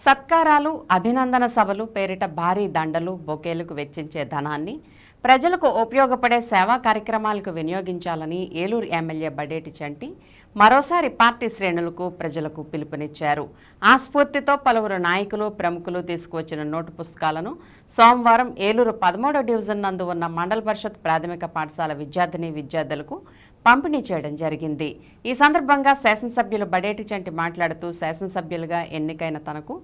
సత్కారాలు అభినందన సభలు పేరిట భారీ దండలు బొకేలకు వెచ్చించే ధనాన్ని ప్రజలకు ఉపయోగపడే సేవా కార్యక్రమాలకు వినియోగించాలని ఏలూరు ఎమ్మెల్యే బడేటి చంటి మరోసారి పార్టీ శ్రేణులకు ప్రజలకు పిలుపునిచ్చారు. ఆ స్ఫూర్తితో పలువురు నాయకులు ప్రముఖులు తీసుకువచ్చిన నోటు పుస్తకాలను సోమవారం ఏలూరు పదమూడో డివిజన్ నందు ఉన్న మండల పరిషత్ ప్రాథమిక పాఠశాల విద్యార్థిని విద్యార్థులకు పంపిణీ చేయడం జరిగింది. ఈ సందర్భంగా శాసనసభ్యులు బడేటి చంటి మాట్లాడుతూ శాసనసభ్యులుగా ఎన్నికైన తనకు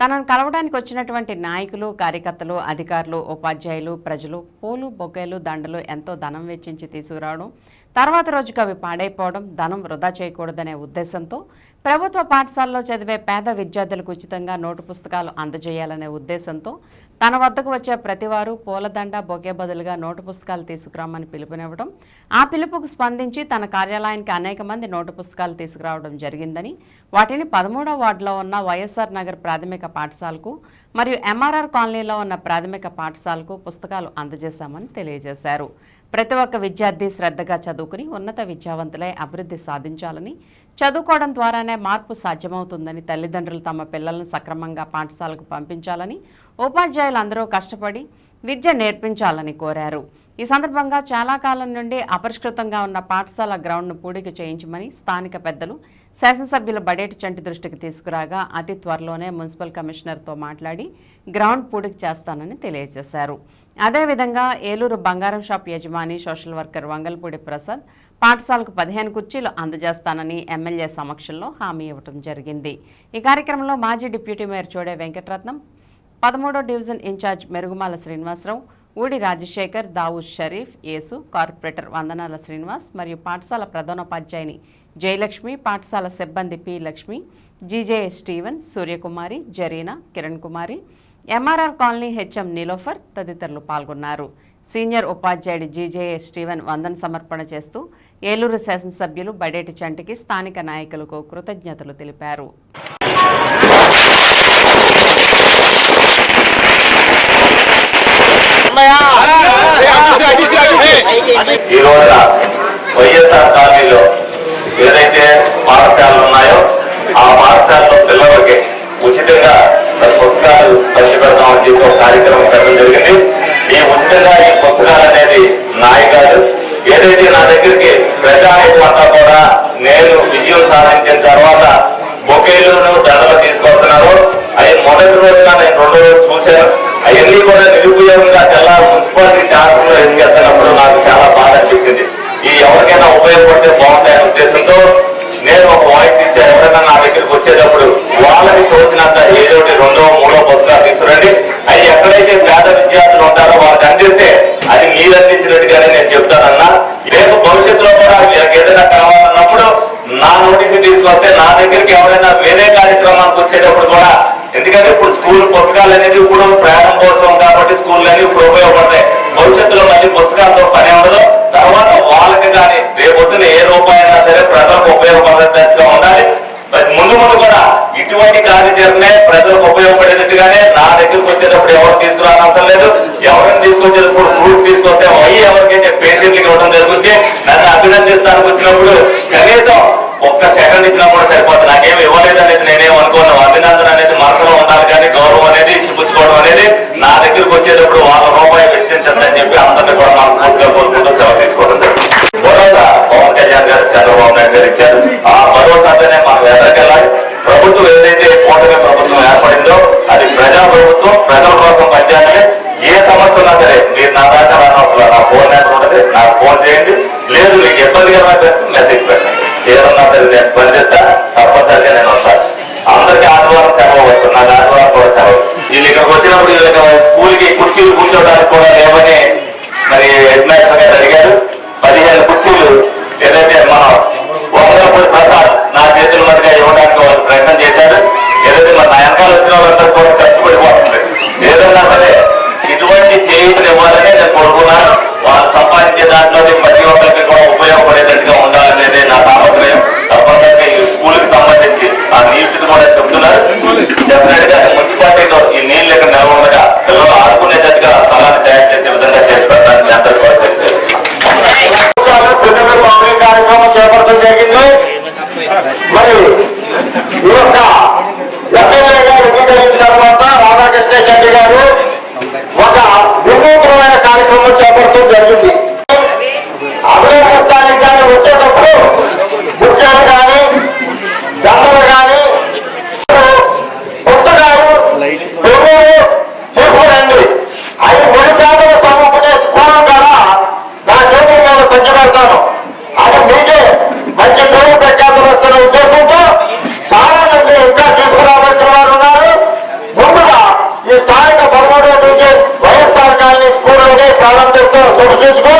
తనను కలవడానికి వచ్చినటువంటి నాయకులు కార్యకర్తలు అధికారులు ఉపాధ్యాయులు ప్రజలు పూలు బొకేలు దండలు ఎంతో ధనం వెచ్చించి తీసుకురావడం తర్వాత రోజుకు అవి పాడైపోవడం ధనం వృధా చేయకూడదనే ఉద్దేశంతో ప్రభుత్వ పాఠశాలలో చదివే పేద విద్యార్థులకు ఉచితంగా నోటు పుస్తకాలు అందజేయాలనే ఉద్దేశంతో తన వద్దకు వచ్చే ప్రతివారు పూలదండ బొకే బదులుగా నోటు పుస్తకాలు తీసుకురామని పిలుపునివ్వడం ఆ పిలుపుకు స్పందించి తన కార్యాలయానికి అనేక మంది నోటు పుస్తకాలు తీసుకురావడం జరిగిందని వాటిని పదమూడవ వార్డులో ఉన్న వైఎస్ఆర్ నగర్ ప్రాథమిక పాఠశాలకు మరియు ఎంఆర్ఆర్ కాలనీలో ఉన్న ప్రాథమిక పాఠశాలకు పుస్తకాలు అందజేశామని తెలియజేశారు. ప్రతి ఒక్క విద్యార్థి శ్రద్ధగా చదువు చదువుకుని ఉన్నత విద్యావంతులై అభివృద్ధి సాధించాలని చదువుకోవడం ద్వారానే మార్పు సాధ్యమవుతుందని తల్లిదండ్రులు తమ పిల్లలను సక్రమంగా పాఠశాలకు పంపించాలని ఉపాధ్యాయులు అందరూ కష్టపడి విద్య నేర్పించాలని కోరారు. ఈ సందర్భంగా చాలా కాలం నుండి అపరిష్కృతంగా ఉన్న పాఠశాల గ్రౌండ్ను పూడిక చేయించమని స్థానిక పెద్దలు శాసనసభ్యులు బడేటి చంటి దృష్టికి తీసుకురాగా అతి త్వరలోనే మున్సిపల్ కమిషనర్తో మాట్లాడి గ్రౌండ్ పూడిక చేస్తానని తెలియజేశారు. అదేవిధంగా ఏలూరు బంగారం షాప్ యజమాని సోషల్ వర్కర్ వంగల్పూడి ప్రసాద్ పాఠశాలకు పదిహేను కుర్చీలు అందజేస్తానని ఎమ్మెల్యే సమక్షంలో హామీ ఇవ్వడం జరిగింది. ఈ కార్యక్రమంలో మాజీ డిప్యూటీ మేయర్ చోడే వెంకటరత్నం పదమూడో డివిజన్ ఇన్ఛార్జ్ మెరుగుమాల శ్రీనివాసరావు ఊడి రాజశేఖర్ దావూద్ షరీఫ్ యేసు కార్పొరేటర్ వందనాల శ్రీనివాస్ మరియు పాఠశాల ప్రధానోపాధ్యాయుని జయలక్ష్మి పాఠశాల సిబ్బంది P Lakshmi G J Steven Suryakumari Zarina Kiran Kumari M R R colony H M Nilofar తదితరులు పాల్గొన్నారు. సీనియర్ ఉపాధ్యాయుడు జీజేఏ స్టీవెన్ వందన సమర్పణ చేస్తూ ఏలూరు శాసనసభ్యులు బడేటి చంటికి స్థానిక నాయకులకు కృతజ్ఞతలు తెలిపారు. ఈ రోజున వైఎస్ఆర్ కాలనీలో ఏదైతే పాఠశాలలు ఉన్నాయో ఆ పాఠశాలలో పిల్లలకి ఉచితంగా పుస్తకాలు పంచిపెడతామని చెప్పి ఒక కార్యక్రమం పెట్టడం జరిగింది. ఈ ఉచితంగా ఈ పుస్తకాలు అనేది నాయ ఏదైతే నా దగ్గరికి ప్రజా కూడా నేను విజయం సాధించిన పేద విద్యార్థులు ఉంటారో వాళ్ళకి అందిస్తే అది మీరు అందించినట్టుగానే నేను చెప్తానన్నా. రేపు భవిష్యత్తులో కూడా ఏదైనా కావాలన్నప్పుడు నా నోటీసు తీసుకొస్తే నా దగ్గరికి ఎవరైనా వేరే కార్యక్రమానికి వచ్చేటప్పుడు కూడా ఎందుకంటే ఇప్పుడు స్కూల్ పుస్తకాలు అనేది ఇప్పుడు ప్రారంభోత్సవం కాబట్టి స్కూల్ అనేది ఇప్పుడు ఉపయోగపడతాయి. భవిష్యత్తులో మళ్ళీ పుస్తకాలతో పని ఉండదు. తర్వాత వాళ్ళకి కానీ రేపొద్దున ఏ రూపాయైనా సరే ప్రజలకు ఉపయోగపడేటట్టుగా ఉండాలి. ముందు ముందు కూడా ఇటువంటి కార్యాచరణే ప్రజలకు ఉపయోగపడేటట్టుగానే నా దగ్గరకు వచ్చేటప్పుడు ఎవరు తీసుకురాని అవసరం లేదు ఎవరిని లేదు మీకు ఇబ్బందికరమైన పరిస్థితి మెసేజ్ పెట్టండి. ఏదన్నా సరే నేను స్పందిస్తా తప్పనిసరిగా నేను వస్తాను. అందరికీ ఆదివారం సెలవు వస్తుంది నాకు ఆదివారం కూడా సెలవు. వీళ్ళు ఇక్కడికి వచ్చినప్పుడు వీళ్ళకి స్కూల్కి గుర్తుంచుకో.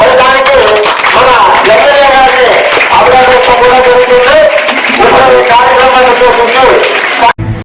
మరి దానికి మన ఎమ్మెల్యే గారిని అభినందించడం కూడా జరుగుతుంది. కార్యక్రమాన్ని చూసుకుంటూ